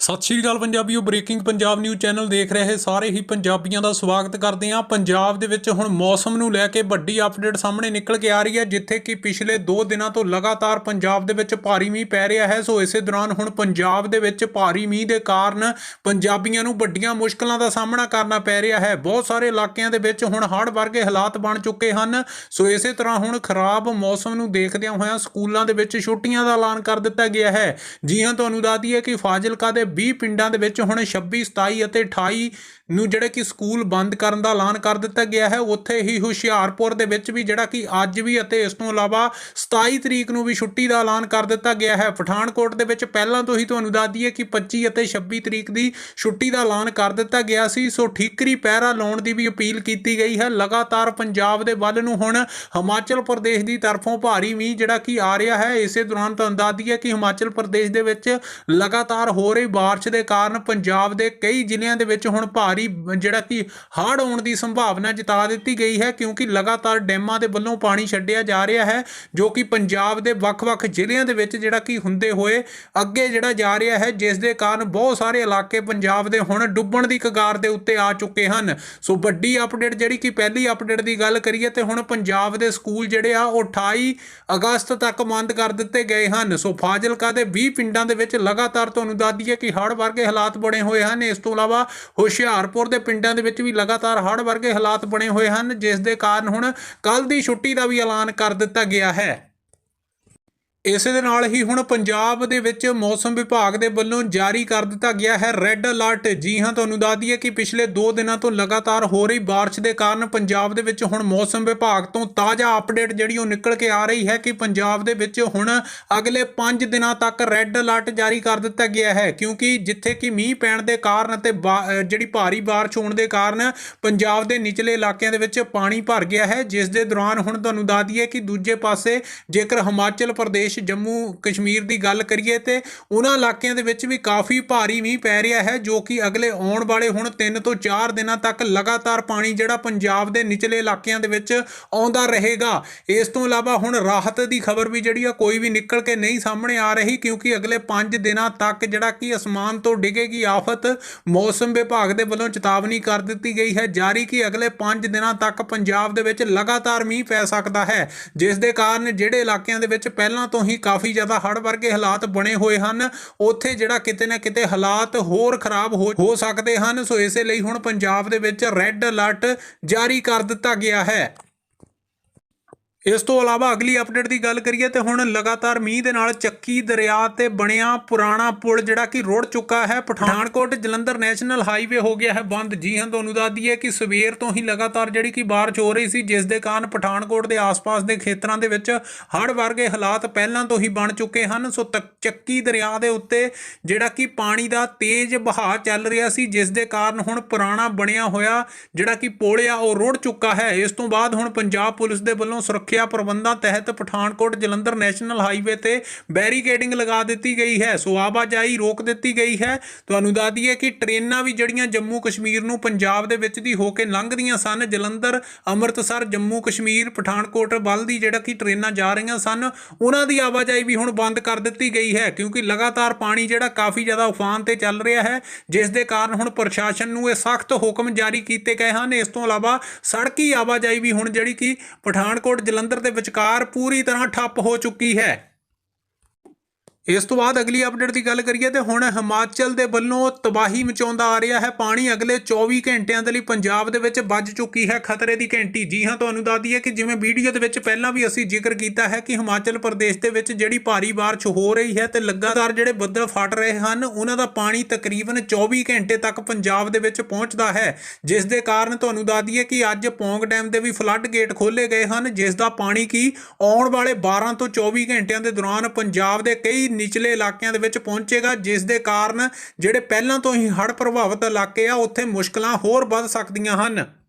ਸਤਿ ਸ਼੍ਰੀ ਅਕਾਲ ਪੰਜਾਬੀਓ breaking Punjab news channel ਦੇਖ ਰਹੇ ਸਾਰੇ ਹੀ ਪੰਜਾਬੀਆਂ ਦਾ ਸਵਾਗਤ ਕਰਦੇ ਹਾਂ। ਪੰਜਾਬ ਦੇ ਵਿੱਚ ਹੁਣ ਮੌਸਮ ਨੂੰ ਲੈ ਕੇ ਵੱਡੀ ਅਪਡੇਟ ਸਾਹਮਣੇ ਨਿਕਲ ਕੇ ਆ ਰਹੀ ਹੈ, ਜਿੱਥੇ ਕਿ ਪਿਛਲੇ 2 ਦਿਨਾਂ ਤੋਂ ਲਗਾਤਾਰ ਪੰਜਾਬ ਦੇ ਵਿੱਚ ਭਾਰੀ ਮੀਂਹ ਪੈ ਰਿਹਾ ਹੈ। ਸੋ ਇਸੇ ਦੌਰਾਨ ਹੁਣ ਪੰਜਾਬ ਦੇ ਵਿੱਚ ਭਾਰੀ ਮੀਂਹ ਦੇ ਕਾਰਨ ਪੰਜਾਬੀਆਂ ਨੂੰ ਵੱਡੀਆਂ ਮੁਸ਼ਕਲਾਂ ਦਾ ਸਾਹਮਣਾ ਕਰਨਾ ਪੈ ਰਿਹਾ ਹੈ। ਬਹੁਤ ਸਾਰੇ ਇਲਾਕਿਆਂ ਦੇ ਵਿੱਚ ਹੁਣ ਹੜ੍ਹ ਵਰਗੇ ਹਾਲਾਤ ਬਣ ਚੁੱਕੇ ਹਨ। ਸੋ ਇਸੇ ਤਰ੍ਹਾਂ ਹੁਣ ਖਰਾਬ ਮੌਸਮ ਨੂੰ ਦੇਖਦਿਆਂ ਹੋਇਆਂ ਸਕੂਲਾਂ ਦੇ ਵਿੱਚ ਛੁੱਟੀਆਂ ਦਾ ਐਲਾਨ ਕਰ ਦਿੱਤਾ ਗਿਆ ਹੈ। ਜੀ ਹਾਂ, ਤੁਹਾਨੂੰ ਦੱਸ ਦਈਏ ਕਿ ਫਾਜ਼ਿਲਕਾ ਦੇ 20 ਪਿੰਡਾਂ ਦੇ ਵਿੱਚ ਹੁਣ 26 27 ਅਤੇ 28 ਨੂੰ ਜਿਹੜੇ ਕਿ ਸਕੂਲ ਬੰਦ ਕਰਨ ਦਾ ਐਲਾਨ ਕਰ ਦਿੱਤਾ ਗਿਆ ਹੈ, ਉੱਥੇ ਹੀ ਹੁਸ਼ਿਆਰਪੁਰ ਦੇ ਵਿੱਚ ਵੀ ਜਿਹੜਾ ਕਿ ਅੱਜ ਵੀ ਅਤੇ ਇਸ ਤੋਂ ਇਲਾਵਾ 27 ਤਰੀਕ ਨੂੰ ਵੀ ਛੁੱਟੀ ਦਾ ਐਲਾਨ ਕਰ ਦਿੱਤਾ ਗਿਆ ਹੈ। ਪਠਾਨਕੋਟ ਦੇ ਵਿੱਚ ਪਹਿਲਾਂ ਤੋਂ ਹੀ ਤੁਹਾਨੂੰ ਦੱਸ ਦਈਏ ਕਿ 25 ਅਤੇ 26 ਤਰੀਕ ਦੀ ਛੁੱਟੀ ਦਾ ਐਲਾਨ ਕਰ ਦਿੱਤਾ ਗਿਆ ਸੀ। ਸੋ ਠੀਕਰੀ ਪਹਿਰਾ ਲਾਉਣ ਦੀ ਵੀ ਅਪੀਲ ਕੀਤੀ ਗਈ ਹੈ। ਲਗਾਤਾਰ ਪੰਜਾਬ ਦੇ ਵੱਲ ਨੂੰ ਹੁਣ ਹਿਮਾਚਲ ਪ੍ਰਦੇਸ਼ ਦੀ ਤਰਫੋਂ ਭਾਰੀ ਮੀਂਹ ਜਿਹੜਾ ਕਿ ਆ ਰਿਹਾ ਹੈ। ਇਸੇ ਦੌਰਾਨ ਤੁਹਾਨੂੰ ਦੱਸ ਦਈਏ ਕਿ ਹਿਮਾਚਲ ਪ੍ਰਦੇਸ਼ ਦੇ ਵਿੱਚ ਲਗਾਤਾਰ ਹੋ ਰਹੀ ਬਾਰਿਸ਼ ਦੇ ਕਾਰਨ ਪੰਜਾਬ ਦੇ ਕਈ ਜ਼ਿਲ੍ਹਿਆਂ ਦੇ ਵਿੱਚ ਹੁਣ ਭਾਰੀ ਜਿਹੜਾ ਕਿ ਹੜ੍ਹ ਆਉਣ ਦੀ ਸੰਭਾਵਨਾ ਜਤਾ ਦਿੱਤੀ ਗਈ ਹੈ, ਕਿਉਂਕਿ ਲਗਾਤਾਰ ਡੈਮਾਂ ਦੇ ਵੱਲੋਂ ਪਾਣੀ ਛੱਡਿਆ ਜਾ ਰਿਹਾ ਹੈ, ਜੋ ਕਿ ਪੰਜਾਬ ਦੇ ਵੱਖ-ਵੱਖ ਜ਼ਿਲ੍ਹਿਆਂ ਦੇ ਵਿੱਚ ਜਿਹੜਾ ਕਿ ਹੁੰਦੇ ਹੋਏ ਅੱਗੇ ਜਿਹੜਾ ਜਾ ਰਿਹਾ ਹੈ, ਜਿਸ ਦੇ ਕਾਰਨ ਬਹੁਤ ਸਾਰੇ ਇਲਾਕੇ ਪੰਜਾਬ ਦੇ ਹੁਣ ਡੁੱਬਣ ਦੀ ਕਗਾਰ ਦੇ ਉੱਤੇ ਆ ਚੁੱਕੇ ਹਨ। ਸੋ ਵੱਡੀ ਅਪਡੇਟ ਜਿਹੜੀ ਕਿ ਪਹਿਲੀ ਅਪਡੇਟ ਦੀ ਗੱਲ ਕਰੀਏ ਤੇ ਹੁਣ ਪੰਜਾਬ ਦੇ ਸਕੂਲ ਜਿਹੜੇ ਆ, ਉਹ 28 ਅਗਸਤ ਤੱਕ ਬੰਦ ਕਰ ਦਿੱਤੇ ਗਏ ਹਨ। ਸੋ ਫਾਜ਼ਿਲਕਾ ਦੇ 20 ਪਿੰਡਾਂ ਦੇ ਵਿੱਚ ਲਗਾਤਾਰ ਤੁਹਾਨੂੰ ਦੱਸ ਦਈਏ ਕਿ ਹੜ੍ਹ ਵਰਗੇ ਹਾਲਾਤ ਬਣੇ ਹੋਏ ਹਨ। ਇਸ ਤੋਂ ਇਲਾਵਾ ਹੁਸ਼ਿਆਰ ਹੁਸ਼ਿਆਰਪੁਰ ਦੇ ਪਿੰਡਾਂ ਦੇ ਵਿੱਚ ਵੀ ਲਗਾਤਾਰ ਹੜ੍ਹ ਵਰਗੇ ਹਾਲਾਤ ਬਣੇ ਹੋਏ ਹਨ, ਜਿਸ ਦੇ ਕਾਰਨ ਹੁਣ ਕੱਲ ਦੀ ਛੁੱਟੀ ਦਾ ਵੀ ਐਲਾਨ ਕਰ ਦਿੱਤਾ ਗਿਆ ਹੈ। ਇਸੇ ਦੇ ਨਾਲ ਹੀ ਹੁਣ ਪੰਜਾਬ ਦੇ ਵਿੱਚ ਮੌਸਮ ਵਿਭਾਗ ਦੇ ਵੱਲੋਂ ਜਾਰੀ ਕਰ ਦਿੱਤਾ ਗਿਆ ਹੈ ਰੈੱਡ ਅਲਰਟ ਜੀ ਹਾਂ ਤੁਹਾਨੂੰ ਦੱਸ ਦਈਏ ਕਿ ਪਿਛਲੇ 2 ਦਿਨਾਂ ਤੋਂ ਲਗਾਤਾਰ ਹੋ ਰਹੀ بارش ਦੇ ਕਾਰਨ ਪੰਜਾਬ ਦੇ ਵਿੱਚ ਹੁਣ ਮੌਸਮ ਵਿਭਾਗ ਤੋਂ ਤਾਜ਼ਾ ਅਪਡੇਟ ਜਿਹੜੀ ਉਹ ਨਿਕਲ ਕੇ ਆ ਰਹੀ ਹੈ ਕਿ ਪੰਜਾਬ ਦੇ ਵਿੱਚ ਹੁਣ ਅਗਲੇ 5 ਦਿਨਾਂ ਤੱਕ ਰੈੱਡ ਅਲਰਟ ਜਾਰੀ ਕਰ ਦਿੱਤਾ ਗਿਆ ਹੈ ਕਿਉਂਕਿ ਜਿੱਥੇ ਕਿ ਮੀਂਹ ਪੈਣ ਦੇ ਕਾਰਨ ਅਤੇ ਬਾ- ਅ, ਜਿਹੜੀ ਭਾਰੀ بارش ਹੋਣ ਦੇ ਕਾਰਨ ਪੰਜਾਬ ਦੇ ਨਿਚਲੇ ਇਲਾਕਿਆਂ ਦੇ ਵਿੱਚ ਪਾਣੀ ਭਰ ਗਿਆ ਹੈ ਜਿਸ ਦੇ ਦੌਰਾਨ ਹੁਣ ਤੁਹਾਨੂੰ ਦੱਸ ਦਈਏ ਕਿ ਦੂਜੇ ਪਾਸੇ ਜੇਕਰ ਹਿਮਾਚਲ ਪ੍ਰਦੇਸ਼ ਜੰਮੂ ਕਸ਼ਮੀਰ ਦੀ ਗੱਲ ਕਰੀਏ ਤੇ ਉਹਨਾਂ ਇਲਾਕਿਆਂ ਦੇ ਵਿੱਚ ਵੀ ਕਾਫੀ ਭਾਰੀ ਮੀਂਹ ਪੈ ਰਿਹਾ ਹੈ, ਜੋ ਕਿ ਅਗਲੇ ਆਉਣ ਵਾਲੇ ਹੁਣ 3 ਤੋਂ 4 ਦਿਨਾਂ ਤੱਕ ਲਗਾਤਾਰ ਪਾਣੀ ਜਿਹੜਾ ਪੰਜਾਬ ਦੇ ਨਿਚਲੇ ਇਲਾਕਿਆਂ ਦੇ ਵਿੱਚ ਆਉਂਦਾ ਰਹੇਗਾ। ਇਸ ਤੋਂ ਇਲਾਵਾ ਹੁਣ ਰਾਹਤ ਦੀ ਖਬਰ ਵੀ ਜਿਹੜੀ ਆ ਕੋਈ ਵੀ ਨਿਕਲ ਕੇ ਨਹੀਂ ਸਾਹਮਣੇ ਆ ਰਹੀ, ਕਿਉਂਕਿ ਅਗਲੇ 5 ਦਿਨਾਂ ਤੱਕ ਜਿਹੜਾ ਕਿ ਅਸਮਾਨ ਤੋਂ ਡਿੱਗੇਗੀ ਆਫਤ, ਮੌਸਮ ਵਿਭਾਗ ਦੇ ਵੱਲੋਂ ਚੇਤਾਵਨੀ ਕਰ ਦਿੱਤੀ ਗਈ ਹੈ, ਜਾਰੀ ਕਿ ਅਗਲੇ 5 ਦਿਨਾਂ ਤੱਕ ਪੰਜਾਬ ਦੇ ਵਿੱਚ ਲਗਾਤਾਰ ਮੀਂਹ ਪੈ ਸਕਦਾ ਹੈ, ਜਿਸ ਦੇ ਕਾਰਨ ਜਿਹੜੇ ਇਲਾਕਿਆਂ ਦੇ ਵਿੱਚ ਪਹਿਲਾਂ ਤੋਂ ਹੀ ਕਾਫੀ ਜ਼ਿਆਦਾ ਹੜ੍ਹ ਵਰਗੇ ਹਾਲਾਤ ਬਣੇ ਹੋਏ ਹਨ। ਉੱਥੇ ਜਿਹੜਾ ਕਿਤੇ ਨਾ ਕਿਤੇ ਹਾਲਾਤ ਹੋਰ ਖਰਾਬ ਹੋ ਹੋ ਸਕਦੇ ਹਨ। ਸੋ ਇਸੇ ਲਈ ਹੁਣ ਪੰਜਾਬ ਦੇ ਵਿੱਚ ਰੈੱਡ ਅਲਰਟ ਜਾਰੀ ਕਰ ਦਿੱਤਾ ਗਿਆ ਹੈ। ਇਸ ਤੋਂ ਇਲਾਵਾ ਅਗਲੀ ਅਪਡੇਟ ਦੀ ਗੱਲ ਕਰੀਏ ਤੇ ਹੁਣ ਲਗਾਤਾਰ ਮੀਂਹ ਦੇ ਨਾਲ ਚੱਕੀ ਦਰਿਆ ਤੇ ਬਣਿਆ ਪੁਰਾਣਾ ਪੁਲ ਜਿਹੜਾ ਕਿ ਰੁੜ ਚੁੱਕਾ ਹੈ। ਪਠਾਨਕੋਟ ਜਲੰਧਰ ਨੈਸ਼ਨਲ ਹਾਈਵੇ ਹੋ ਗਿਆ ਹੈ ਬੰਦ। ਜੀ ਹਾਂ, ਤੁਹਾਨੂੰ ਦੱਸ ਦਈਏ ਕਿ ਸਵੇਰ ਤੋਂ ਹੀ ਲਗਾਤਾਰ ਜਿਹੜੀ ਕਿ ਬਾਰਿਸ਼ ਹੋ ਰਹੀ ਸੀ, ਜਿਸ ਦੇ ਕਾਰਨ ਪਠਾਨਕੋਟ ਦੇ ਆਸ-ਪਾਸ ਦੇ ਖੇਤਰਾਂ ਦੇ ਵਿੱਚ ਹੜ੍ਹ ਵਰਗੇ ਹਾਲਾਤ ਪਹਿਲਾਂ ਤੋਂ ਹੀ ਬਣ ਚੁੱਕੇ ਹਨ। ਸੋ ਤੱਕ- ਚੱਕੀ ਦਰਿਆ ਦੇ ਉੱਤੇ ਜਿਹੜਾ ਕਿ ਪਾਣੀ ਦਾ ਤੇਜ਼ ਵਹਾਅ ਚੱਲ ਰਿਹਾ ਸੀ, ਜਿਸ ਦੇ ਕਾਰਨ ਹੁਣ ਪੁਰਾਣਾ ਬਣਿਆ ਹੋਇਆ ਜਿਹੜਾ ਕਿ ਪੁਲ ਆ, ਉਹ ਰੁੜ ਚੁੱਕਾ ਹੈ। ਇਸ ਤੋਂ ਬਾਅਦ ਹੁਣ ਪੰਜਾਬ ਪੁਲਿਸ ਦੇ ਵੱਲੋਂ ਸੁਰੱਖਿਆ ਸੁਰੱਖਿਆ ਪ੍ਰਬੰਧਾਂ ਤਹਿਤ ਪਠਾਨਕੋਟ ਜਲੰਧਰ ਨੈਸ਼ਨਲ ਹਾਈਵੇ ਤੇ ਬੈਰੀਕੇਡਿੰਗ ਲਗਾ ਦਿੱਤੀ ਗਈ ਹੈ। ਸੋ ਆਵਾਜਾਈ ਰੋਕ ਦਿੱਤੀ ਗਈ ਹੈ। ਤੁਹਾਨੂੰ ਦੱਸ ਦਈਏ ਕਿ ਟ੍ਰੇਨਾਂ ਵੀ ਜਿਹੜੀਆਂ ਜੰਮੂ ਕਸ਼ਮੀਰ ਨੂੰ ਪੰਜਾਬ ਦੇ ਵਿੱਚ ਦੀ ਹੋ ਕੇ ਲੰਘਦੀਆਂ ਸਨ, ਜਲੰਧਰ, ਅੰਮ੍ਰਿਤਸਰ ਜੰਮੂ ਕਸ਼ਮੀਰ ਪਠਾਨਕੋਟ ਵੱਲ ਦੀ ਜਿਹੜਾ ਕਿ ਟ੍ਰੇਨਾਂ ਜਾ ਰਹੀਆਂ ਸਨ, ਉਹਨਾਂ ਦੀ ਆਵਾਜਾਈ ਵੀ ਹੁਣ ਬੰਦ ਕਰ ਦਿੱਤੀ ਗਈ ਹੈ। ਕਿਉਂਕਿ ਲਗਾਤਾਰ ਪਾਣੀ ਜਿਹੜਾ ਕਾਫੀ ਜ਼ਿਆਦਾ ਉਫਾਨ ਤੇ ਚੱਲ ਰਿਹਾ ਹੈ, ਜਿਸ ਦੇ ਕਾਰਨ ਹੁਣ ਪ੍ਰਸ਼ਾਸਨ ਨੂੰ ਇਹ ਸਖਤ ਹੁਕਮ ਜਾਰੀ ਕੀਤੇ ਗਏ ਹਨ। ਇਸ ਤੋਂ ਇਲਾਵਾ ਸੜਕੀ ਆਵਾਜਾਈ ਵੀ ਹੁਣ ਜਿਹੜੀ ਕਿ ਪਠਾਨਕੋਟ ਜਲੰਧਰ ਦੇ ਵਿਚਕਾਰ ਪੂਰੀ ਤਰ੍ਹਾਂ ਠੱਪ ਹੋ ਚੁੱਕੀ ਹੈ। ਇਸ ਤੋਂ ਬਾਅਦ ਅਗਲੀ ਅਪਡੇਟ ਦੀ ਗੱਲ ਕਰੀਏ ਤੇ ਹੁਣ ਹਿਮਾਚਲ ਦੇ ਵੱਲੋਂ ਤਬਾਹੀ ਮਚਾਉਂਦਾ ਆ ਰਿਹਾ ਹੈ। ਪਾਣੀ ਅਗਲੇ 24 ਘੰਟਿਆਂ ਦੇ ਲਈ ਪੰਜਾਬ ਦੇ ਵਿੱਚ ਵੱਜ ਚੁੱਕੀ ਹੈ। ਖਤਰੇ ਦੀ ਘੰਟੀ। ਜੀ ਹਾਂ, ਤੁਹਾਨੂੰ ਦੱਸ ਦਈਏ ਕਿ ਜਿਵੇਂ ਵੀਡੀਓ ਦੇ ਵਿੱਚ ਪਹਿਲਾਂ ਵੀ ਅਸੀਂ ਜ਼ਿਕਰ ਕੀਤਾ ਹੈ ਕਿ ਹਿਮਾਚਲ ਪ੍ਰਦੇਸ਼ ਦੇ ਵਿੱਚ ਜਿਹੜੀ ਭਾਰੀ ਬਾਰਿਸ਼ ਹੋ ਰਹੀ ਹੈ ਤੇ ਲਗਾਤਾਰ ਜਿਹੜੇ ਬੱਦਲ ਫਟ ਰਹੇ ਹਨ, ਉਹਨਾਂ ਦਾ ਪਾਣੀ ਤਕਰੀਬਨ 24 ਘੰਟੇ ਤੱਕ ਪੰਜਾਬ ਦੇ ਵਿੱਚ ਪਹੁੰਚਦਾ ਹੈ। ਜਿਸ ਦੇ ਕਾਰਨ ਤੁਹਾਨੂੰ ਦੱਸ ਦਈਏ ਕਿ ਅੱਜ ਪੌਂਗ ਡੈਮ ਦੇ ਵੀ ਫਲੱਡ ਗੇਟ ਖੋਲੇ ਗਏ ਹਨ, ਜਿਸ ਦਾ ਪਾਣੀ ਕੀ ਆਉਣ ਵਾਲੇ 12 ਤੋਂ 24 ਘੰਟਿਆਂ ਦੇ ਦੌਰਾਨ ਪੰਜਾਬ ਦੇ ਕਈ ਨਿਚਲੇ ਇਲਾਕਿਆਂ ਦੇ ਵਿੱਚ ਪਹੁੰਚੇਗਾ, ਜਿਸ ਦੇ ਕਾਰਨ ਜਿਹੜੇ ਪਹਿਲਾਂ ਤੋਂ ਹੀ ਹੜ੍ਹ ਪ੍ਰਭਾਵਿਤ ਇਲਾਕੇ ਆ, ਉੱਥੇ ਮੁਸ਼ਕਲਾਂ ਹੋਰ ਵੱਧ ਸਕਦੀਆਂ ਹਨ।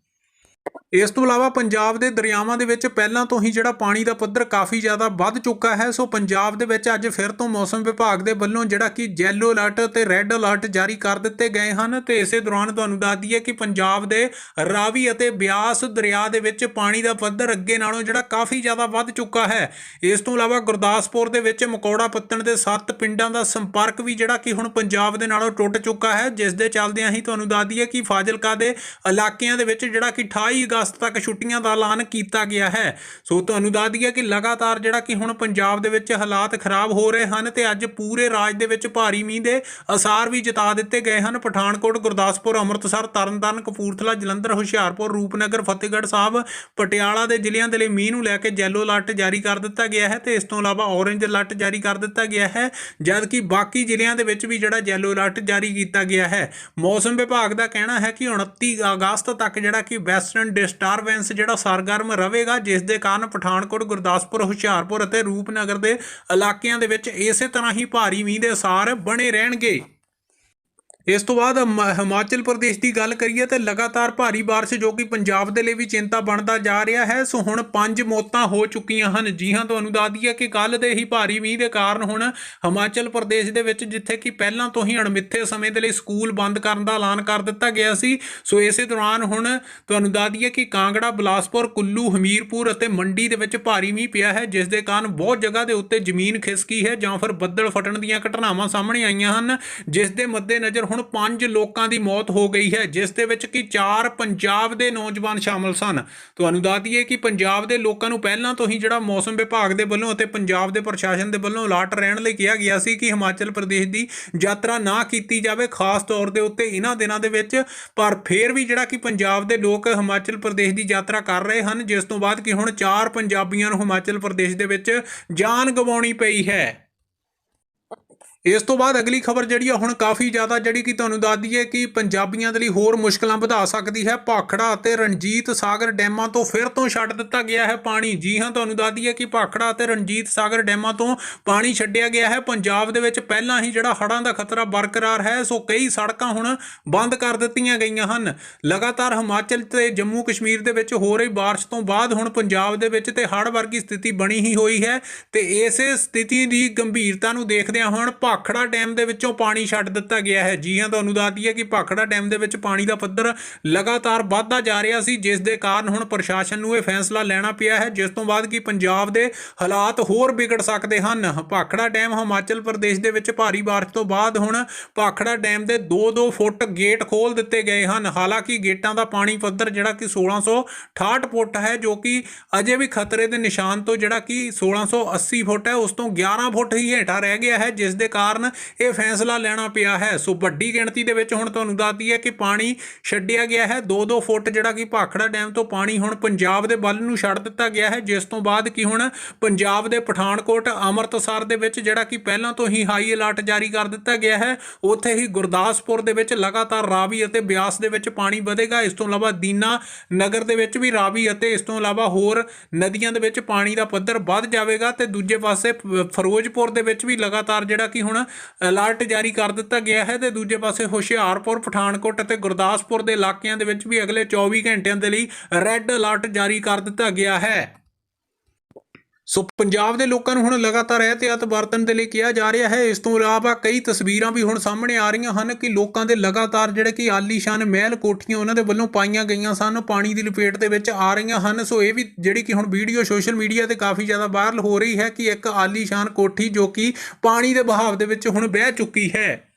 ਇਸ ਤੋਂ ਇਲਾਵਾ ਪੰਜਾਬ ਦੇ ਦਰਿਆਵਾਂ ਦੇ ਵਿੱਚ ਪਹਿਲਾਂ ਤੋਂ ਹੀ ਜਿਹੜਾ ਪਾਣੀ ਦਾ ਪੱਧਰ ਕਾਫੀ ਜ਼ਿਆਦਾ ਵੱਧ ਚੁੱਕਾ ਹੈ, ਸੋ ਪੰਜਾਬ ਦੇ ਵਿੱਚ ਅੱਜ ਫਿਰ ਤੋਂ ਮੌਸਮ ਵਿਭਾਗ ਦੇ ਵੱਲੋਂ ਜਿਹੜਾ ਕਿ ਯੈਲੋ ਅਲਰਟ ਤੇ ਰੈੱਡ ਅਲਰਟ ਜਾਰੀ ਕਰ ਦਿੱਤੇ ਗਏ ਹਨ ਤੇ ਇਸੇ ਦੌਰਾਨ ਤੁਹਾਨੂੰ ਦੱਸ ਦਈਏ ਕਿ ਪੰਜਾਬ ਦੇ ਰਾਵੀ ਅਤੇ ਬਿਆਸ ਦਰਿਆ ਦੇ ਵਿੱਚ ਪਾਣੀ ਦਾ ਪੱਧਰ ਅੱਗੇ ਨਾਲੋਂ ਜਿਹੜਾ ਕਾਫੀ ਜ਼ਿਆਦਾ ਵੱਧ ਚੁੱਕਾ ਹੈ। ਇਸ ਤੋਂ ਇਲਾਵਾ ਗੁਰਦਾਸਪੁਰ ਦੇ ਵਿੱਚ ਮਕੌੜਾ ਪੱਤਣ ਦੇ 7 ਪਿੰਡਾਂ ਦਾ ਸੰਪਰਕ ਵੀ ਜਿਹੜਾ ਕਿ ਹੁਣ ਪੰਜਾਬ ਦੇ ਨਾਲੋਂ ਟੁੱਟ ਚੁੱਕਾ ਹੈ, ਜਿਸ ਦੇ ਚੱਲਦਿਆਂ ਹੀ ਤੁਹਾਨੂੰ ਦੱਸ ਦਈਏ ਕਿ ਫਾਜ਼ਿਲਕਾ ਦੇ ਇਲਾਕਿਆਂ ਦੇ ਵਿੱਚ ਜਿਹੜਾ ਕਿ 28 ਅਗਸਤ ਤੱਕ ਛੁੱਟੀਆਂ ਦਾ ਐਲਾਨ ਕੀਤਾ ਗਿਆ ਹੈ। ਸੋ ਤੁਹਾਨੂੰ ਦੱਸ ਦਈਏ ਕਿ ਲਗਾਤਾਰ ਜਿਹੜਾ ਕਿ ਹੁਣ ਪੰਜਾਬ ਦੇ ਵਿੱਚ ਹਾਲਾਤ ਖਰਾਬ ਹੋ ਰਹੇ ਹਨ ਤੇ ਅੱਜ ਪੂਰੇ ਰਾਜ ਦੇ ਵਿੱਚ ਭਾਰੀ ਮੀਂਹ ਦੇ ਅਸਾਰ ਵੀ ਜਤਾ ਦਿੱਤੇ ਗਏ ਹਨ। ਪਠਾਨਕੋਟ, ਗੁਰਦਾਸਪੁਰ, ਅੰਮ੍ਰਿਤਸਰ, ਤਰਨਤਾਰਨ, ਕਪੂਰਥਲਾ, ਜਲੰਧਰ, ਹੁਸ਼ਿਆਰਪੁਰ, ਰੂਪਨਗਰ, ਫਤਿਹਗੜ੍ਹ ਸਾਹਿਬ, ਪਟਿਆਲਾ ਦੇ ਜ਼ਿਲ੍ਹਿਆਂ ਦੇ ਲਈ ਮੀਂਹ ਨੂੰ ਲੈ ਕੇ ਯੈਲੋ ਅਲਰਟ ਜਾਰੀ ਕਰ ਦਿੱਤਾ ਗਿਆ ਹੈ ਤੇ ਇਸ ਤੋਂ ਇਲਾਵਾ ਔਰੇਂਜ ਅਲਰਟ ਜਾਰੀ ਕਰ ਦਿੱਤਾ ਗਿਆ ਹੈ ਜਦ ਕਿ ਬਾਕੀ ਜ਼ਿਲ੍ਹਿਆਂ ਦੇ ਵਿੱਚ ਵੀ ਜਿਹੜਾ ਯੈਲੋ ਅਲਰਟ ਜਾਰੀ ਕੀਤਾ ਗਿਆ ਹੈ। ਮੌਸਮ ਵਿਭਾਗ ਦਾ ਕਹਿਣਾ ਹੈ ਕਿ 29 ਅਗਸਤ ਤੱਕ ਜਿਹੜਾ ਕਿ ਵੈਸਟਰਨ ਡਿਸਟਰਬੈਂਸ ਜਿਹੜਾ ਸਰਗਰਮ ਰਹੇਗਾ ਜਿਸ ਦੇ ਕਾਰਨ ਪਠਾਨਕੋਟ, ਗੁਰਦਾਸਪੁਰ, ਹੁਸ਼ਿਆਰਪੁਰ ਅਤੇ ਰੂਪਨਗਰ ਦੇ ਇਲਾਕਿਆਂ ਦੇ ਵਿੱਚ ਇਸੇ ਤਰ੍ਹਾਂ ਹੀ ਭਾਰੀ ਮੀਂਹ ਦੇ ਅਸਾਰ ਬਣੇ ਰਹਿਣਗੇ। ਇਸ ਤੋਂ ਬਾਅਦ ਹਿਮਾ- ਹਿਮਾਚਲ ਪ੍ਰਦੇਸ਼ ਦੀ ਗੱਲ ਕਰੀਏ ਤਾਂ ਲਗਾਤਾਰ ਭਾਰੀ ਬਾਰਿਸ਼ ਜੋ ਕਿ ਪੰਜਾਬ ਦੇ ਲਈ ਵੀ ਚਿੰਤਾ ਬਣਦਾ ਜਾ ਰਿਹਾ ਹੈ। ਸੋ ਹੁਣ ਪੰਜ ਮੌਤਾਂ ਹੋ ਚੁੱਕੀਆਂ ਹਨ। ਜੀ ਹਾਂ ਤੁਹਾਨੂੰ ਦੱਸ ਦਈਏ ਕਿ ਕੱਲ ਦੇ ਹੀ ਭਾਰੀ ਮੀਂਹ ਦੇ ਕਾਰਨ ਹੁਣ ਹਿਮਾਚਲ ਪ੍ਰਦੇਸ਼ ਦੇ ਵਿੱਚ ਜਿੱਥੇ ਕਿ ਪਹਿਲਾਂ ਤੋਂ ਹੀ ਅਣਮਿੱਥੇ ਸਮੇਂ ਦੇ ਲਈ ਸਕੂਲ ਬੰਦ ਕਰਨ ਦਾ ਐਲਾਨ ਕਰ ਦਿੱਤਾ ਗਿਆ ਸੀ। ਸੋ ਇਸੇ ਦੌਰਾਨ ਹੁਣ ਤੁਹਾਨੂੰ ਦੱਸ ਦਈਏ ਕਿ ਕਾਂਗੜਾ, ਬਲਾਸਪੁਰ, ਕੁੱਲੂ, ਹਮੀਰਪੁਰ ਅਤੇ ਮੰਡੀ ਦੇ ਵਿੱਚ ਭਾਰੀ ਮੀਂਹ ਪਿਆ ਹੈ, ਜਿਸ ਦੇ ਕਾਰਨ ਬਹੁਤ ਜਗ੍ਹਾ ਦੇ ਉੱਤੇ ਜ਼ਮੀਨ ਖਿਸਕੀ ਹੈ ਜਾਂ ਫਿਰ ਬੱਦਲ ਫਟਣ ਦੀਆਂ ਘਟਨਾਵਾਂ ਸਾਹਮਣੇ ਆਈਆਂ ਹਨ, ਜਿਸ ਦੇ ਮੱਦੇਨਜ਼ਰ ਹੁਣ ਪੰਜ ਲੋਕਾਂ ਦੀ ਮੌਤ ਹੋ ਗਈ ਹੈ, ਜਿਸ ਦੇ ਵਿੱਚ ਕਿ ਚਾਰ ਪੰਜਾਬ ਦੇ ਨੌਜਵਾਨ ਸ਼ਾਮਲ ਸਨ। ਤੁਹਾਨੂੰ ਦੱਸ ਦਈਏ ਕਿ ਪੰਜਾਬ ਦੇ ਲੋਕਾਂ ਨੂੰ ਪਹਿਲਾਂ ਤੋਂ ਹੀ ਜਿਹੜਾ ਮੌਸਮ ਵਿਭਾਗ ਦੇ ਵੱਲੋਂ ਅਤੇ ਪੰਜਾਬ ਦੇ ਪ੍ਰਸ਼ਾਸਨ ਦੇ ਵੱਲੋਂ ਅਲਰਟ ਰਹਿਣ ਲਈ ਕਿਹਾ ਗਿਆ ਸੀ ਕਿ ਹਿਮਾਚਲ ਪ੍ਰਦੇਸ਼ ਦੀ ਯਾਤਰਾ ਨਾ ਕੀਤੀ ਜਾਵੇ, ਖਾਸ ਤੌਰ ਦੇ ਉੱਤੇ ਇਹਨਾਂ ਦਿਨਾਂ ਦੇ ਵਿੱਚ। ਪਰ ਫਿਰ ਵੀ ਜਿਹੜਾ ਕਿ ਪੰਜਾਬ ਦੇ ਲੋਕ ਹਿਮਾਚਲ ਪ੍ਰਦੇਸ਼ ਦੀ ਯਾਤਰਾ ਕਰ ਰਹੇ ਹਨ, ਜਿਸ ਤੋਂ ਬਾਅਦ ਕਿ ਹੁਣ ਚਾਰ ਪੰਜਾਬੀਆਂ ਨੂੰ ਹਿਮਾਚਲ ਪ੍ਰਦੇਸ਼ ਦੇ ਵਿੱਚ ਜਾਨ ਗਵਾਉਣੀ ਪਈ ਹੈ। ਇਸ ਤੋਂ ਬਾਅਦ ਅਗਲੀ ਖਬਰ ਜਿਹੜੀ ਆ ਹੁਣ ਕਾਫੀ ਜ਼ਿਆਦਾ ਜਿਹੜੀ ਕਿ ਤੁਹਾਨੂੰ ਦੱਸ ਦਈਏ ਕਿ ਪੰਜਾਬੀਆਂ ਦੇ ਲਈ ਹੋਰ ਮੁਸ਼ਕਲਾਂ ਵਧਾ ਸਕਦੀ ਹੈ ਭਾਖੜਾ ਅਤੇ ਰਣਜੀਤ ਸਾਗਰ ਡੈਮਾਂ ਤੋਂ ਫਿਰ ਤੋਂ ਛੱਡ ਦਿੱਤਾ ਗਿਆ ਹੈ ਪਾਣੀ ਜੀ ਹਾਂ ਤੁਹਾਨੂੰ ਦੱਸ ਦਈਏ ਕਿ ਭਾਖੜਾ ਅਤੇ ਰਣਜੀਤ ਸਾਗਰ ਡੈਮਾਂ ਤੋਂ ਪਾਣੀ ਛੱਡਿਆ ਗਿਆ ਹੈ ਪੰਜਾਬ ਦੇ ਵਿੱਚ ਪਹਿਲਾਂ ਹੀ ਜਿਹੜਾ ਹੜ੍ਹਾਂ ਦਾ ਖਤਰਾ ਬਰਕਰਾਰ ਹੈ ਸੋ ਕਈ ਸੜਕਾਂ ਹੁਣ ਬੰਦ ਕਰ ਦਿੱਤੀਆਂ ਗਈਆਂ ਹਨ ਲਗਾਤਾਰ ਹਿਮਾਚਲ ਤੇ ਜੰਮੂ ਕਸ਼ਮੀਰ ਦੇ ਵਿੱਚ ਹੋ ਰਹੀ بارش ਤੋਂ ਬਾਅਦ ਹੁਣ ਪੰਜਾਬ ਦੇ ਵਿੱਚ ਤੇ ਹੜ੍ਹ ਵਰਗੀ ਸਥਿਤੀ ਬਣੀ ਹੀ ਹੋਈ ਹੈ ਤੇ ਇਸੇ ਸਥਿਤੀ ਦੀ ਗੰਭੀਰਤਾ ਨੂੰ ਦੇਖਦਿਆਂ ਹੁਣ ਭਾਖੜਾ ਡੈਮ ਦੇ ਵਿੱਚੋਂ ਪਾਣੀ ਛੱਡ ਦਿੱਤਾ ਗਿਆ ਹੈ। ਜੀ ਹਾਂ ਤੁਹਾਨੂੰ ਦੱਸਦੀ ਹੈ ਕਿ ਭਾਖੜਾ ਡੈਮ ਦੇ ਵਿੱਚ ਪਾਣੀ ਦਾ ਪੱਧਰ ਲਗਾਤਾਰ ਵੱਧਦਾ ਜਾ ਰਿਹਾ ਸੀ, ਜਿਸ ਦੇ ਕਾਰਨ ਹੁਣ ਪ੍ਰਸ਼ਾਸਨ ਨੂੰ ਇਹ ਫੈਸਲਾ ਲੈਣਾ ਪਿਆ ਹੈ, ਜਿਸ ਤੋਂ ਬਾਅਦ ਕਿ ਪੰਜਾਬ ਦੇ ਹਾਲਾਤ ਹੋਰ ਵਿਗੜ ਸਕਦੇ ਹਨ। ਭਾਖੜਾ ਡੈਮ ਹਿਮਾਚਲ ਪ੍ਰਦੇਸ਼ ਦੇ ਵਿੱਚ ਭਾਰੀ ਬਾਰਿਸ਼ ਤੋਂ ਬਾਅਦ ਹੁਣ ਭਾਖੜਾ ਡੈਮ ਦੇ 2-2 ਫੁੱਟ ਗੇਟ ਖੋਲ ਦਿੱਤੇ ਗਏ ਹਨ। ਹਾਲਾਂਕਿ ਗੇਟਾਂ ਦਾ ਪਾਣੀ ਪੱਧਰ ਜਿਹੜਾ ਕਿ 1668 ਫੁੱਟ ਹੈ, ਜੋ ਕਿ ਅਜੇ ਵੀ ਖਤਰੇ ਦੇ ਨਿਸ਼ਾਨ ਤੋਂ ਜਿਹੜਾ ਕਿ 1680 ਫੁੱਟ ਹੈ, ਉਸ ਤੋਂ 11 ਫੁੱਟ ਹੀ ਹੇਠਾਂ ਰਹਿ ਗਿਆ ਹੈ, ਜਿਸ ਦੇ ਕਾਰਨ ਇਹ ਫੈਸਲਾ ਲੈਣਾ ਪਿਆ ਹੈ। ਸੋ ਵੱਡੀ ਗਿਣਤੀ ਦੇ ਵਿੱਚ ਹੁਣ ਤੁਹਾਨੂੰ ਦੱਸਦੀ ਹੈ ਕਿ ਪਾਣੀ ਛੱਡਿਆ ਗਿਆ ਹੈ। 2-2 ਫੁੱਟ ਜਿਹੜਾ ਕਿ ਭਾਖੜਾ ਡੈਮ ਤੋਂ ਪਾਣੀ ਹੁਣ ਪੰਜਾਬ ਦੇ ਵੱਲ ਨੂੰ ਛੱਡ ਦਿੱਤਾ ਗਿਆ ਹੈ। ਜਿਸ ਤੋਂ ਬਾਅਦ ਕਿ ਹੁਣ ਪੰਜਾਬ ਦੇ ਪਠਾਨਕੋਟ, ਅੰਮ੍ਰਿਤਸਰ ਦੇ ਵਿੱਚ ਜਿਹੜਾ ਕਿ ਪਹਿਲਾਂ ਤੋਂ ਹੀ ਹਾਈ ਅਲਰਟ ਜਾਰੀ ਕਰ ਦਿੱਤਾ ਗਿਆ ਹੈ। ਉੱਥੇ ਹੀ ਗੁਰਦਾਸਪੁਰ ਦੇ ਵਿੱਚ ਲਗਾਤਾਰ ਰਾਵੀ ਅਤੇ ਬਿਆਸ ਦੇ ਵਿੱਚ ਪਾਣੀ ਵਧੇਗਾ। ਇਸ ਤੋਂ ਇਲਾਵਾ ਦੀਨਾ ਨਗਰ ਦੇ ਵਿੱਚ ਵੀ ਰਾਵੀ ਅਤੇ ਇਸ ਤੋਂ ਇਲਾਵਾ ਹੋਰ ਨਦੀਆਂ ਦੇ ਵਿੱਚ ਪਾਣੀ ਦਾ ਪੱਧਰ ਵੱਧ ਜਾਵੇਗਾ ਤੇ ਦੂਜੇ ਪਾਸੇ ਫ- ਫਿਰੋਜ਼ਪੁਰ ਦੇ ਵਿੱਚ ਵੀ ਲਗਾਤਾਰ ਜਿਹੜਾ ਕਿ ਹੁਣ ਹੁਣ ਅਲਰਟ ਜਾਰੀ ਕਰ ਦਿੱਤਾ ਗਿਆ ਹੈ ਤੇ ਦੂਜੇ ਪਾਸੇ ਹੁਸ਼ਿਆਰਪੁਰ, ਪਠਾਨਕੋਟ ਅਤੇ ਗੁਰਦਾਸਪੁਰ ਦੇ ਇਲਾਕਿਆਂ ਦੇ ਵਿੱਚ ਵੀ ਅਗਲੇ 24 ਘੰਟਿਆਂ ਦੇ ਲਈ ਰੈੱਡ ਅਲਰਟ ਜਾਰੀ ਕਰ ਦਿੱਤਾ ਗਿਆ ਹੈ। ਸੋ ਪੰਜਾਬ ਦੇ ਲੋਕਾਂ ਨੂੰ ਹੁਣ ਲਗਾਤਾਰ ਇਹਤਿਆਤ ਵਰਤਣ ਦੇ ਲਈ ਕਿਹਾ ਜਾ ਰਿਹਾ ਹੈ। ਇਸ ਤੋਂ ਇਲਾਵਾ ਕਈ ਤਸਵੀਰਾਂ ਵੀ ਹੁਣ ਸਾਹਮਣੇ ਆ ਰਹੀਆਂ ਹਨ ਕਿ ਲੋਕਾਂ ਦੇ ਲਗਾਤਾਰ ਜਿਹੜੇ ਕਿ ਆਲੀਸ਼ਾਨ ਮਹਿਲ ਕੋਠੀਆਂ ਉਹਨਾਂ ਦੇ ਵੱਲੋਂ ਪਾਈਆਂ ਗਈਆਂ ਸਨ। ਪਾਣੀ ਦੀ ਲਪੇਟ ਦੇ ਵਿੱਚ ਆ ਰਹੀਆਂ ਹਨ। ਸੋ ਇਹ ਵੀ ਜਿਹੜੀ ਕਿ ਹੁਣ ਵੀਡੀਓ ਸੋਸ਼ਲ ਮੀਡੀਆ ਤੇ ਕਾਫੀ ਜ਼ਿਆਦਾ ਵਾਇਰਲ ਹੋ ਰਹੀ ਹੈ ਕਿ ਇੱਕ ਆਲੀਸ਼ਾਨ ਕੋਠੀ ਜੋ ਕਿ ਪਾਣੀ ਦੇ ਬਹਾਵ ਦੇ ਵਿੱਚ ਹੁਣ ਵਹਿ ਚੁੱਕੀ ਹੈ।